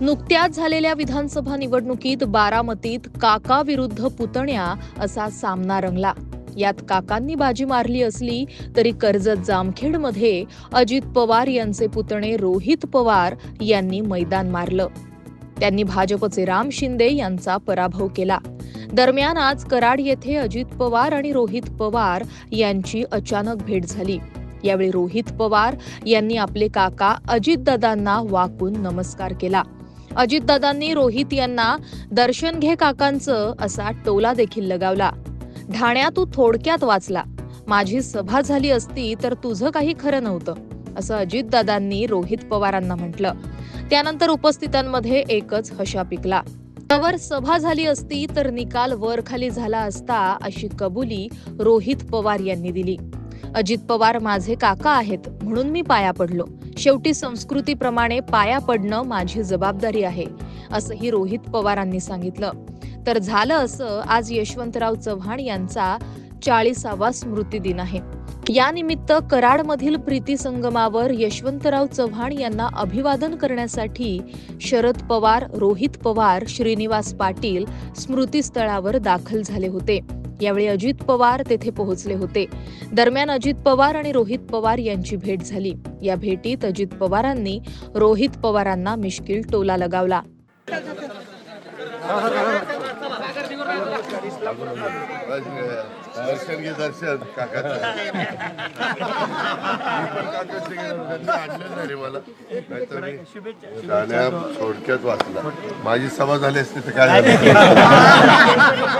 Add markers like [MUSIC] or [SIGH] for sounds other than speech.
नुकत्याच झालेल्या विधानसभा निवडणुकीत बारामतीत काका विरुद्ध पुतण्या असा सामना रंगला. यात काकांनी बाजी मारली असली तरी कर्जत जामखेडमध्ये अजित पवार यांचे पुतणे रोहित पवार यांनी मैदान मारलं. त्यांनी भाजपचे राम शिंदे यांचा पराभव केला. दरम्यान आज कराड येथे अजित पवार आणि रोहित पवार यांची अचानक भेट झाली. यावेळी रोहित पवार यांनी आपले काका अजितदादांना वाकून नमस्कार केला. अजितदादांनी रोहित यांना दर्शन घे काकांचं असा टोला देखील लगावला. ढाण्या तू थोडक्यात वाचला. माझी सभा झाली असती तर तुझं काही खरं नव्हतं असं अजितदादांनी रोहित पवारांना म्हटलं. त्यानंतर उपस्थितांमध्ये एकच हशा पिकला. त्यावर सभा झाली असती तर निकाल वर खाली झाला असता अशी कबुली रोहित पवार यांनी दिली. अजित पवार माझे काका आहेत म्हणून मी पाया पडलो. शेवटी संस्कृतीप्रमाणे पाया पडणं माझी जबाबदारी आहे असंही रोहित पवारांनी सांगितलं. तर झालं असं आज यशवंतराव चव्हाण यांचा चाळीसावा स्मृती दिन आहे यानिमित्त कराडमधील प्रीती संगमावर यशवंतराव चव्हाण यांना अभिवादन करण्यासाठी शरद पवार रोहित पवार श्रीनिवास पाटील स्मृतीस्थळावर दाखल झाले होते. यावेळी अजित पवार तेथे पोहोचले होते. दरम्यान अजित पवार आणि रोहित पवार यांची भेट झाली. या भेटीत अजित पवारांनी रोहित पवारांना मिश्किल टोला लगावला. दर्शन घे दर्शन गाण्या थोडक्यात वाचला. माझी सभा झाली असती तर काय झालं? [LAUGHS]